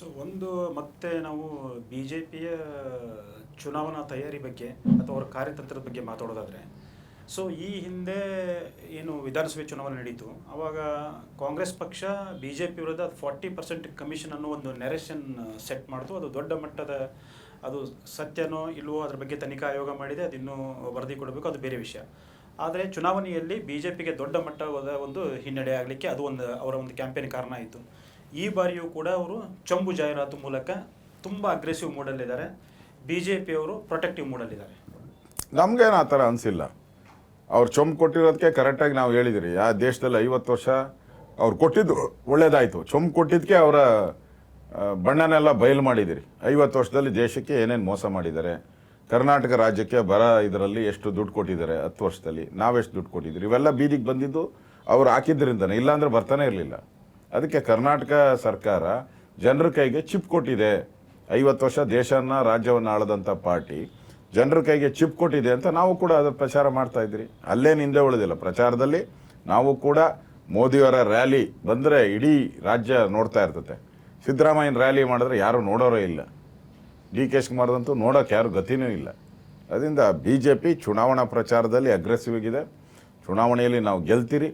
So ಒಂದು ಮತ್ತೆ ನಾವು ಬಿ ಜೆ ಪಿಯ ಚುನಾವಣಾ ತಯಾರಿ ಬಗ್ಗೆ ಅಥವಾ ಅವರ ಕಾರ್ಯತಂತ್ರದ ಬಗ್ಗೆ ಮಾತಾಡೋದಾದರೆ, ಸೊ ಈ ಹಿಂದೆ ಏನು ವಿಧಾನಸಭೆ ಚುನಾವಣೆ ನಡೀತು ಆವಾಗ ಕಾಂಗ್ರೆಸ್ ಪಕ್ಷ ಬಿ ಜೆ ಪಿ ವಿರುದ್ಧ ಫಾರ್ಟಿ ಪರ್ಸೆಂಟ್ ಕಮಿಷನ್ ಅನ್ನೋ ಒಂದು ನೆರೆಷನ್ ಸೆಟ್ ಮಾಡಿತು. ಅದು ದೊಡ್ಡ ಮಟ್ಟದ ಅದು ಸತ್ಯನೋ ಇಲ್ಲವೋ ಅದ್ರ ಬಗ್ಗೆ ತನಿಖಾ ಆಯೋಗ ಮಾಡಿದೆ ಇನ್ನೂ ವರದಿ ಕೊಡಬೇಕು, ಅದು ಬೇರೆ ವಿಷಯ. ಆದರೆ ಚುನಾವಣೆಯಲ್ಲಿ ಬಿ ಜೆ ಪಿಗೆ ದೊಡ್ಡ ಮಟ್ಟದ ಒಂದು ಹಿನ್ನಡೆ ಆಗಲಿಕ್ಕೆ ಅದು ಒಂದು, ಅವರ ಒಂದು ಕ್ಯಾಂಪೇನ್ ಕಾರಣ ಆಯಿತು. ಈ ಬಾರಿಯೂ ಕೂಡ ಅವರು ಚಂಬು ಜಾಹೀರಾತು ಮೂಲಕ ತುಂಬ ಅಗ್ರೆಸಿವ್ ಮೂಡಲ್ಲಿದ್ದಾರೆ ಬಿ ಜೆ ಪಿಯವರು ಪ್ರೊಟೆಕ್ಟಿವ್ ಮೂಡಲ್ಲಿದ್ದಾರೆ ನಮ್ಗೇನು ಆ ಥರ ಅನಿಸಿಲ್ಲ. ಅವ್ರು ಚೊಂಬು ಕೊಟ್ಟಿರೋದಕ್ಕೆ ಕರೆಕ್ಟಾಗಿ ನಾವು ಹೇಳಿದಿರಿ. ಆ ದೇಶದಲ್ಲಿ ಐವತ್ತು ವರ್ಷ ಅವ್ರು ಕೊಟ್ಟಿದ್ದು ಒಳ್ಳೇದಾಯಿತು. ಚೊಂಬು ಕೊಟ್ಟಿದ್ದಕ್ಕೆ ಅವರ ಬಣ್ಣನೆಲ್ಲ ಬಯಲು ಮಾಡಿದಿರಿ. ಐವತ್ತು ವರ್ಷದಲ್ಲಿ ದೇಶಕ್ಕೆ ಏನೇನು ಮೋಸ ಮಾಡಿದ್ದಾರೆ, ಕರ್ನಾಟಕ ರಾಜ್ಯಕ್ಕೆ ಬರ ಇದರಲ್ಲಿ ಎಷ್ಟು ದುಡ್ಡು ಕೊಟ್ಟಿದ್ದಾರೆ ಹತ್ತು ವರ್ಷದಲ್ಲಿ, ನಾವೆಷ್ಟು ದುಡ್ಡು ಕೊಟ್ಟಿದ್ದೀರಿ? ಇವೆಲ್ಲ ಬೀದಿಗೆ ಬಂದಿದ್ದು ಅವ್ರು ಹಾಕಿದ್ರಿಂದನೇ ಇಲ್ಲಾಂದ್ರೆ ಬರ್ತಾನೆ ಇರಲಿಲ್ಲ. ಅದಕ್ಕೆ ಕರ್ನಾಟಕ ಸರ್ಕಾರ ಜನರ ಕೈಗೆ ಚಿಪ್ ಕೊಟ್ಟಿದೆ. ಐವತ್ತು ವರ್ಷ ದೇಶನ ರಾಜ್ಯವನ್ನು ಆಳದಂಥ ಪಾರ್ಟಿ ಜನರ ಕೈಗೆ ಚಿಪ್ ಕೊಟ್ಟಿದೆ ಅಂತ ನಾವು ಕೂಡ ಅದರ ಪ್ರಚಾರ ಮಾಡ್ತಾ ಇದ್ರಿ ಅಲ್ಲೇನು ಹಿಂದೆ ಉಳಿದಿಲ್ಲ. ಪ್ರಚಾರದಲ್ಲಿ ನಾವು ಕೂಡ ಮೋದಿಯವರ ರ್ಯಾಲಿ ಬಂದರೆ ಇಡೀ ರಾಜ್ಯ ನೋಡ್ತಾ ಇರ್ತದೆ ಸಿದ್ದರಾಮಯ್ಯನ ರ್ಯಾಲಿ ಮಾಡಿದ್ರೆ ಯಾರೂ ನೋಡೋರೇ ಇಲ್ಲ. ಡಿ ಕೆ ಶಿವಕುಮಾರ್ದಂತೂ ನೋಡೋಕೆ ಯಾರು ಗತಿನೂ ಇಲ್ಲ. ಅದರಿಂದ ಬಿ ಜೆ ಪಿ ಚುನಾವಣಾ ಪ್ರಚಾರದಲ್ಲಿ ಅಗ್ರೆಸಿವ್ ಆಗಿದೆ. ಚುನಾವಣೆಯಲ್ಲಿ ನಾವು ಗೆಲ್ತೀರಿ.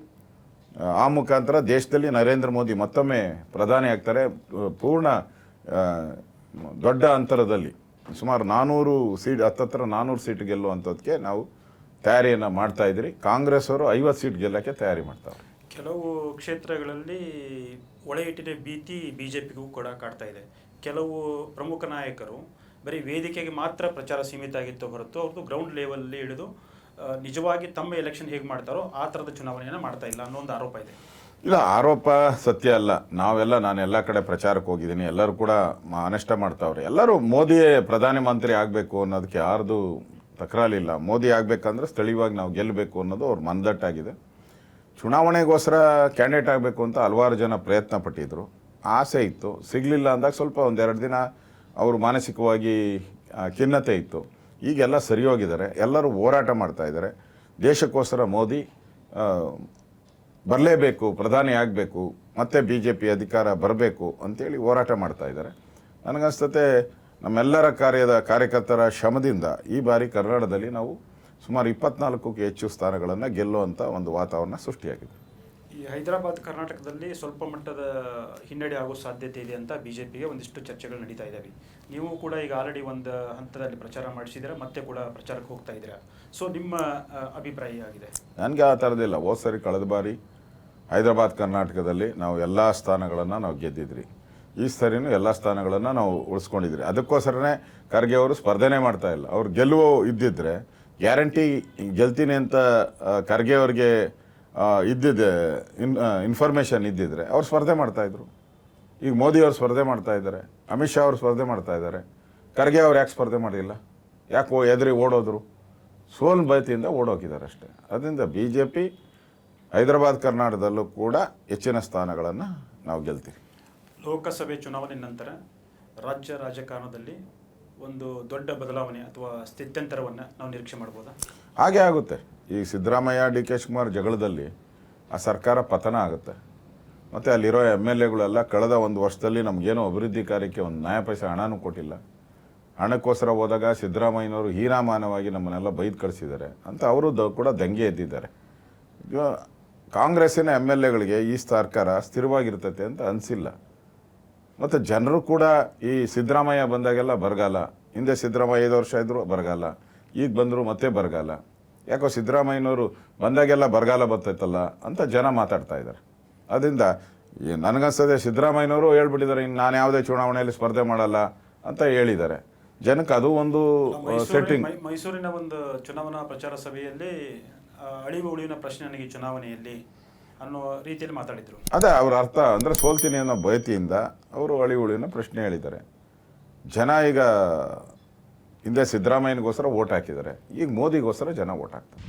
ಆ ಮುಖಾಂತರ ದೇಶದಲ್ಲಿ ನರೇಂದ್ರ ಮೋದಿ ಮತ್ತೊಮ್ಮೆ ಪ್ರಧಾನಿ ಆಗ್ತಾರೆ. ಪೂರ್ಣ ದೊಡ್ಡ ಅಂತರದಲ್ಲಿ, ಸುಮಾರು ನಾನ್ನೂರು ಸೀಟ್, ಹತ್ತತ್ರ ನಾನ್ನೂರು ಸೀಟ್ ಗೆಲ್ಲುವಂಥದ್ದಕ್ಕೆ ನಾವು ತಯಾರಿಯನ್ನು ಮಾಡ್ತಾ ಇದ್ರಿ ಕಾಂಗ್ರೆಸ್ ಅವರು ಐವತ್ತು ಸೀಟ್ ಗೆಲ್ಲಕ್ಕೆ ತಯಾರಿ ಮಾಡ್ತಾರೆ ಕೆಲವು ಕ್ಷೇತ್ರಗಳಲ್ಲಿ ಒಳಗಿಟ್ಟಿನ ಭೀತಿ ಬಿ ಜೆ ಪಿಗೂ ಕೂಡ ಕಾಡ್ತಾ ಇದೆ. ಕೆಲವು ಪ್ರಮುಖ ನಾಯಕರು ಬರೀ ವೇದಿಕೆಗೆ ಮಾತ್ರ ಪ್ರಚಾರ ಸೀಮಿತ ಆಗಿತ್ತು ಹೊರತು ಅವ್ರದ್ದು ಗ್ರೌಂಡ್ ಲೆವೆಲಲ್ಲಿ ಹಿಡಿದು ನಿಜವಾಗಿ ತಮ್ಮ ಎಲೆಕ್ಷನ್ ಹೇಗೆ ಮಾಡ್ತಾರೋ ಆ ಥರದ ಚುನಾವಣೆಯನ್ನು ಮಾಡ್ತಾ ಇಲ್ಲ ಅನ್ನೋ ಒಂದು ಆರೋಪ ಇದೆ. ಇಲ್ಲ, ಆರೋಪ ಸತ್ಯ ಅಲ್ಲ. ನಾವೆಲ್ಲ, ನಾನು ಎಲ್ಲ ಕಡೆ ಪ್ರಚಾರಕ್ಕೆ ಹೋಗಿದ್ದೀನಿ. ಎಲ್ಲರೂ ಕೂಡ ಅನಿಷ್ಟ ಮಾಡ್ತಾವ್ರೆ. ಎಲ್ಲರೂ ಮೋದಿಯೇ ಪ್ರಧಾನಮಂತ್ರಿ ಆಗಬೇಕು ಅನ್ನೋದಕ್ಕೆ ಯಾರ್ದು ತಕರಾಲಿಲ್ಲ. ಮೋದಿ ಆಗಬೇಕಂದ್ರೆ ಸ್ಥಳೀಯವಾಗಿ ನಾವು ಗೆಲ್ಲಬೇಕು ಅನ್ನೋದು ಅವ್ರ ಮಂದಟ್ಟಾಗಿದೆ ಚುನಾವಣೆಗೋಸ್ಕರ ಕ್ಯಾಂಡಿಡೇಟ್ ಆಗಬೇಕು ಅಂತ ಹಲವಾರು ಜನ ಪ್ರಯತ್ನ ಪಟ್ಟಿದ್ರು ಆಸೆ ಇತ್ತು. ಸಿಗಲಿಲ್ಲ ಅಂದಾಗ ಸ್ವಲ್ಪ ಒಂದೆರಡು ದಿನ ಅವರು ಮಾನಸಿಕವಾಗಿ ಖಿನ್ನತೆ ಇತ್ತು. ಈಗೆಲ್ಲ ಸರಿ ಹೋಗಿದ್ದಾರೆ ಎಲ್ಲರೂ ಹೋರಾಟ ಮಾಡ್ತಾ ಇದ್ದಾರೆ. ದೇಶಕ್ಕೋಸ್ಕರ ಮೋದಿ ಬರಲೇಬೇಕು, ಪ್ರಧಾನಿ ಆಗಬೇಕು, ಮತ್ತೆ ಬಿ ಜೆ ಪಿ ಅಧಿಕಾರ ಬರಬೇಕು ಅಂತೇಳಿ ಹೋರಾಟ ಮಾಡ್ತಾ ಇದ್ದಾರೆ. ನನಗನ್ಸ್ತತೆ ನಮ್ಮೆಲ್ಲರ ಕಾರ್ಯದ ಕಾರ್ಯಕರ್ತರ ಶ್ರಮದಿಂದ ಈ ಬಾರಿ ಕನ್ನಡದಲ್ಲಿ ನಾವು ಸುಮಾರು ಇಪ್ಪತ್ನಾಲ್ಕಕ್ಕೆ ಹೆಚ್ಚು ಸ್ಥಾನಗಳನ್ನು ಗೆಲ್ಲುವಂಥ ಒಂದು ವಾತಾವರಣ ಸೃಷ್ಟಿಯಾಗಿದೆ. ಈ ಹೈದರಾಬಾದ್ ಕರ್ನಾಟಕದಲ್ಲಿ ಸ್ವಲ್ಪ ಮಟ್ಟದ ಹಿನ್ನಡೆ ಆಗೋ ಸಾಧ್ಯತೆ ಇದೆ ಅಂತ ಬಿ ಜೆ ಪಿಗೆ ಒಂದಿಷ್ಟು ಚರ್ಚೆಗಳು ನಡೀತಾ ಇದ್ದಾವೆ ನೀವು ಕೂಡ ಈಗ ಆಲ್ರೆಡಿ ಒಂದು ಹಂತದಲ್ಲಿ ಪ್ರಚಾರ ಮಾಡಿಸಿದ್ದೀರಾ? ಮತ್ತೆ ಕೂಡ ಪ್ರಚಾರಕ್ಕೆ ಹೋಗ್ತಾ ಇದ್ದೀರಾ? ಸೊ ನಿಮ್ಮ ಅಭಿಪ್ರಾಯ ಆಗಿದೆ ನನಗೆ ಆ ಥರದಿಲ್ಲ ಹೋದ ಸರಿ ಕಳೆದ ಬಾರಿ ಹೈದರಾಬಾದ್ ಕರ್ನಾಟಕದಲ್ಲಿ ನಾವು ಎಲ್ಲ ಸ್ಥಾನಗಳನ್ನು ನಾವು ಗೆದ್ದಿದ್ರಿ ಈ ಸರಿನೂ ಎಲ್ಲ ಸ್ಥಾನಗಳನ್ನು ನಾವು ಉಳಿಸ್ಕೊಂಡಿದ್ರಿ ಅದಕ್ಕೋಸ್ಕರನೇ ಖರ್ಗೆ ಅವರು ಸ್ಪರ್ಧೆನೇ ಮಾಡ್ತಾ ಇಲ್ಲ. ಅವ್ರು ಗೆಲ್ಲುವ ಇದ್ದಿದ್ರೆ ಗ್ಯಾರಂಟಿ ಗೆಲ್ತೀನಿ ಅಂತ ಖರ್ಗೆ ಅವ್ರಿಗೆ ಆ, ಇದ್ದಿದ್ದೆ ಇನ್ ಇನ್ಫಾರ್ಮೇಷನ್ ಇದ್ದಿದ್ರೆ ಅವ್ರು ಸ್ಪರ್ಧೆ ಮಾಡ್ತಾಯಿದ್ರು ಈಗ ಮೋದಿ ಅವರು ಸ್ಪರ್ಧೆ ಮಾಡ್ತಾ ಇದ್ದಾರೆ ಅಮಿತ್ ಶಾ ಅವರು ಸ್ಪರ್ಧೆ ಮಾಡ್ತಾ ಇದ್ದಾರೆ. ಖರ್ಗೆ ಅವ್ರು ಯಾಕೆ ಸ್ಪರ್ಧೆ ಮಾಡಿಲ್ಲ ಯಾಕೆ ಓ ಎದುರಿ ಓಡೋದ್ರು? ಸೋಲ್ ಭಯತಿಯಿಂದ ಓಡೋಗಿದ್ದಾರೆ ಅಷ್ಟೇ. ಅದರಿಂದ ಬಿ ಜೆ ಪಿ ಹೈದರಾಬಾದ್ ಕರ್ನಾಟಕದಲ್ಲೂ ಕೂಡ ಹೆಚ್ಚಿನ ಸ್ಥಾನಗಳನ್ನು ನಾವು ಗೆಲ್ತೀವಿ. ಲೋಕಸಭೆ ಚುನಾವಣೆ ನಂತರ ರಾಜ್ಯ ರಾಜಕಾರಣದಲ್ಲಿ ಒಂದು ದೊಡ್ಡ ಬದಲಾವಣೆ ಅಥವಾ ಸ್ಥಿತ್ಯಂತರವನ್ನು ನಾವು ನಿರೀಕ್ಷೆ ಮಾಡ್ಬೋದಾ? ಹಾಗೆ ಆಗುತ್ತೆ. ಈ ಸಿದ್ದರಾಮಯ್ಯ, ಡಿ ಕೆ ಶಿವಕುಮಾರ್ ಜಗಳದಲ್ಲಿ ಆ ಸರ್ಕಾರ ಪತನ ಆಗುತ್ತೆ. ಮತ್ತು ಅಲ್ಲಿರೋ ಎಂ ಎಲ್ ಎಗಳೆಲ್ಲ ಕಳೆದ ಒಂದು ವರ್ಷದಲ್ಲಿ ನಮಗೇನೋ ಅಭಿವೃದ್ಧಿ ಕಾರ್ಯಕ್ಕೆ ಒಂದು ನ್ಯಾಯ ಪೈಸೆ ಹಣನೂ ಕೊಟ್ಟಿಲ್ಲ. ಹಣಕ್ಕೋಸ್ಕರ ಹೋದಾಗ ಸಿದ್ದರಾಮಯ್ಯನವರು ಹೀನಾಮಾನವಾಗಿ ನಮ್ಮನ್ನೆಲ್ಲ ಬೈದು ಕಳಿಸಿದ್ದಾರೆ ಅಂತ ಅವರು ದ ಕೂಡ ದಂಗೆ ಎದ್ದಿದ್ದಾರೆ. ಈಗ ಕಾಂಗ್ರೆಸ್ಸಿನ ಎಂ ಎಲ್ ಎಗಳಿಗೆ ಈ ಸರ್ಕಾರ ಸ್ಥಿರವಾಗಿರ್ತತೆ ಅಂತ ಅನಿಸಿಲ್ಲ. ಮತ್ತು ಜನರು ಕೂಡ ಈ ಸಿದ್ದರಾಮಯ್ಯ ಬಂದಾಗೆಲ್ಲ ಬರಗಾಲ, ಹಿಂದೆ ಸಿದ್ದರಾಮಯ್ಯ ಐದು ವರ್ಷ ಇದ್ದರೂ ಬರಗಾಲ, ಈಗ ಬಂದರೂ ಮತ್ತೆ ಬರಗಾಲ. ಯಾಕೋ ಸಿದ್ದರಾಮಯ್ಯನವರು ಬಂದಾಗೆಲ್ಲ ಬರಗಾಲ ಬರ್ತೈತಲ್ಲ ಅಂತ ಜನ ಮಾತಾಡ್ತಾ ಇದ್ದಾರೆ. ಅದರಿಂದ ನನಗನ್ಸದೆ ಸಿದ್ದರಾಮಯ್ಯನವರು ಹೇಳ್ಬಿಟ್ಟಿದ್ದಾರೆ ಇನ್ನು ನಾನು ಯಾವುದೇ ಚುನಾವಣೆಯಲ್ಲಿ ಸ್ಪರ್ಧೆ ಮಾಡಲ್ಲ ಅಂತ ಹೇಳಿದ್ದಾರೆ. ಜನಕ್ಕೆ ಅದು ಒಂದು ಸೆಟ್ಟಿಂಗ್ ಮೈಸೂರಿನ ಒಂದು ಚುನಾವಣಾ ಪ್ರಚಾರ ಸಭೆಯಲ್ಲಿ ಅಳಿವು ಉಳಿವಿನ ಪ್ರಶ್ನೆ ನನಗೆ ಚುನಾವಣೆಯಲ್ಲಿ ಅನ್ನೋ ರೀತಿಯಲ್ಲಿ ಮಾತಾಡಿದ್ರು. ಅದೇ ಅವ್ರ ಅರ್ಥ ಅಂದರೆ ಸೋಲ್ತೀನಿ ಅನ್ನೋ ಭಯತಿಯಿಂದ ಅವರು ಅಳಿ ಉಳಿವಿನ ಪ್ರಶ್ನೆ ಹೇಳಿದ್ದಾರೆ. ಜನ ಈಗ ಹಿಂದೆ ಸಿದ್ದರಾಮಯ್ಯನಿಗೋಸ್ಕರ ಓಟ್ ಹಾಕಿದ್ದಾರೆ. ಈಗ ಮೋದಿಗೋಸ್ಕರ ಜನ ಓಟ್ ಹಾಕ್ತಾರೆ.